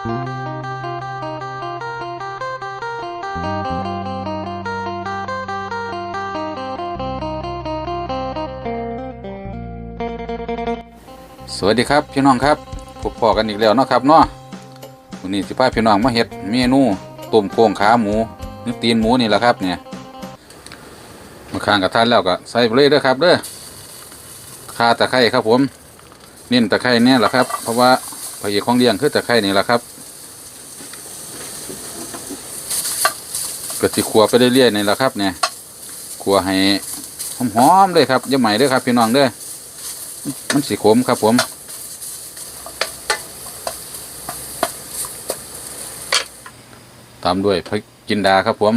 สวัสดีครับพี่น้องครับพบพอกันอีกแล้วเนาะครับเนาะวันนี้สิพาพี่น้องมาเฮ็ดเมนูต้มโครงขาหมูหรือตีนหมูนี่แหละครับเนี่ยมาข้างกระทานแล้วก็ใส่ไปเลยเด้อครับเด้อข่าตะไคร้ครับผมเน้นตะไคร้เนี่ยแหละครับ เพราะว่า พระเอกของเลี้ยงคือตะไคร้นี่แหละครับก็สิขัวไปเรื่อยๆนี่แหละครับเนี่ยขัวให้หอมๆเลยครับย่าใหม่เด้อครับพี่น้องเด้อมันสีขมครับผมตามด้วยพริกจินดาครับผม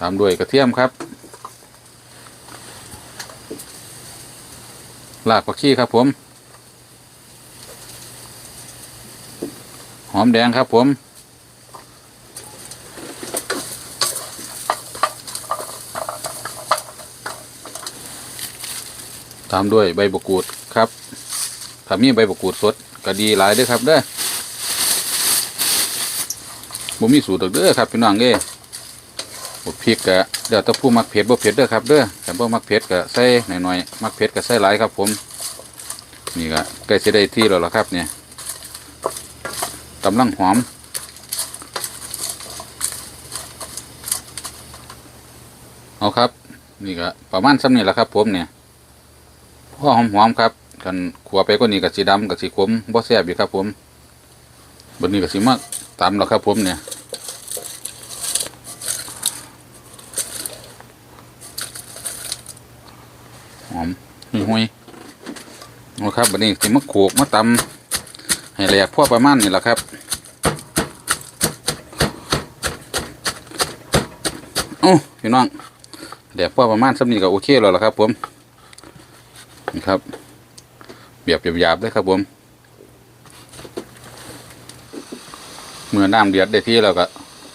ตามด้วยกระเทียมครับ รากผักชีครับผม หอมแดงครับผม ตามด้วยใบบกรูดครับถ้ามีใบบกรูดสดก็ดีหลายด้อครับเด้อบ่มีสูตรดอกเด้อครับพี่น้องเอ้ บดพริกก็เดี๋ยวตะผู้มักเผ็ดบ่เผ็ดเด้อครับเด้อแต่บ่มักเผ็ดก็ใส่หน่อยๆมักเผ็ดก็ใส่หลายครับผม นี่ก็ใกล้จะได้ที่แล้วล่ะครับเนี่ยกำลังหอมเอาครับ นี่ก็ประมาณซ้ำนี่แหละครับ ผมเนี่ยพ่อหอมครับกันขัวไปก็นี่กับสีดำกับสีขมบ่แซ่บอยู่ครับ ผมบนนี้กับสีมากตามแล้วครับ ผมเนี่ย หอมหุยหุยๆเอาครับบันนี้สีมะโขกมาตำให้แหลกพ่อประมาณนี่แหละครับโอ้พี่น้องแหลกพ่อประมาณสักนี้ก็โอเคแล้วล่ะครับ ผมนี่ครับเบียบหยาบๆเลยครับผมเมื่อน้ำเดือดได้ที่แล้วก็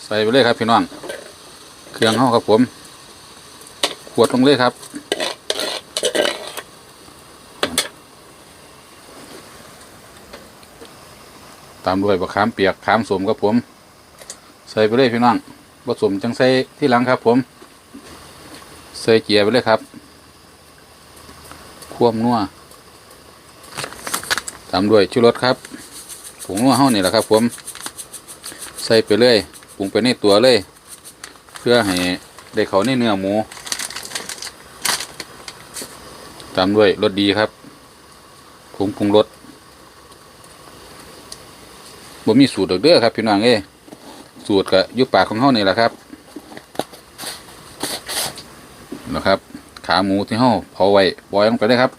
ใส่ไปเลยครับพี่น้อง เครื่องห้อครับผม ขวดลงเลยครับามด้วยบะขามเปียกขามสมครับผม ใส่ไปเลยพี่น้องผสมจังใส่ที่หลังครับ ผม ใส่เกียร์ไปเลยครับควมนัวตามด้วยชูรสครับผงนัวเฮานี่แหละครับ ผม ใส่ไปเลยปรุงไปในตัวเลย เพื่อให้ได้เขาในเนื้อหมู ตามด้วยรสดีครับผงปรุงรส บ่มีสูตรดอกเด้อครับพี่น้องเอ้สูตรก็อยู่ปากของเฮานี่แหละครับนะครับ ขาหมูที่เฮาเผาไว้ปล่อยลงไปเลยครับ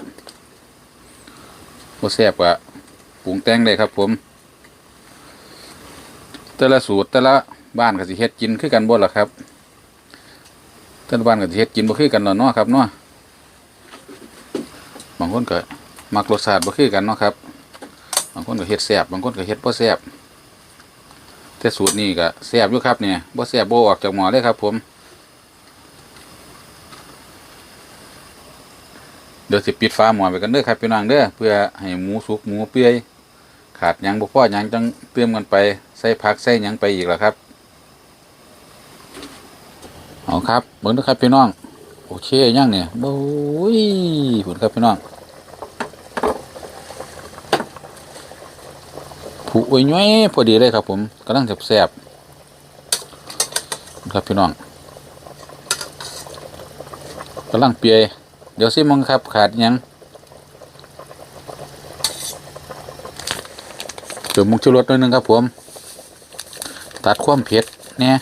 บ่แซ่บกว่าปรุงแต่งเลยครับผม แต่ละสูตรแต่ละบ้านก็สิเฮ็ดกินคือกันบ่ล่ะครับแต่ละบ้านก็สิเฮ็ดกินบ่คือกันเนาะเนาะครับเนาะบางคนก็มักรสชาติบ่คือกันเนาะครับ บางคนก็เฮ็ดแซ่บบางคนก็เฮ็ดบ่แซ่บ แต่สูตรนี้ก็แซ่บอยู่ครับเนี่ยบ่แซ่บบ่ออกจากหมอเลยครับ ผม เดี๋ยวสิปิดฟ้าหมอไปกันเด้อครับพี่น้องเด้อเพื่อให้หมูสุกหมูเปื่อยขาดยังบ่พอยังจังเติมกันไปใส่ผักใส่ยังไปอีกแล้วครับเอาครับเบิ่งเด้อครับพี่น้องโอเคยังเนี่ยโอ้ยหุ่นครับพี่น้อง ผูอ้ยย้อยพอดีเลยครับ ผมกำลังแซ่บๆครับพี่น้องกำลังเปียเดี๋ยวซิมองครับขาดยังเติมมุกชูรสหน่อยนึงครับ ผม ตัดความเผ็ดเนี่ย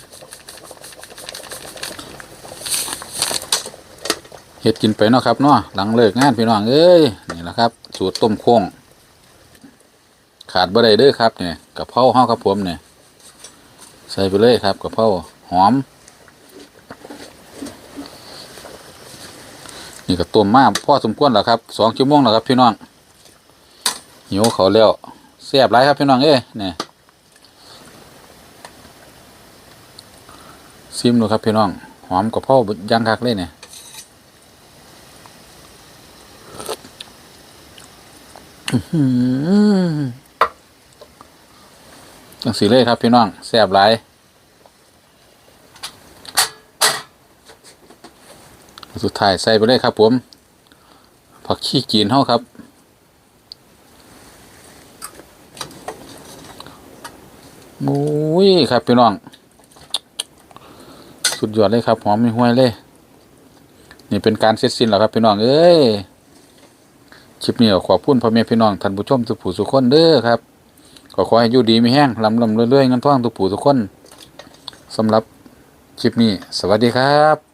เฮ็ดกินไปเนาะครับเนาะหลังเลิกงานพี่น้องเอ้ยนี่แหละครับ สูตรต้มโค้ง ขาดบ่ได้เด้อครับเนี่ยกะเพราเฮาครับผมเนี่ยใส่ไปเลยครับกะเพราหอม นี่ก็ต้มมากพ่อสมควรแล้วครับสองชั่วโมงแล้วครับพี่น้องหิวเขาแล้วแซ่บหลายครับพี่น้องเอ้เนี่ยซิมดูครับพี่น้อง หอมกับพ่อย่างคักเลยเนี่ยอื้อหือ จังสีเลยครับพี่น้องแซ่บหลายสุดท้ายใส่ไปเลยครับผม ผักขี้จีนเฮาครับโอ้ยครับพี่น้อง สุดยอดเลยครับหอมไม่ห้วยเลย นี่เป็นการเสร็จสิ้นแล้วครับพี่น้องเอ้ยคลิปนี้ขอบคุณพ่อแม่พี่น้องท่านผู้ชมทุกผู้ทุกคนเด้อครับ ก็ขอให้อยู่ดีไม่แห้งลำลำเรื่อยๆเงินท่องทุกผู้ทุกคนสำหรับคลิปนี้ สวัสดีครับ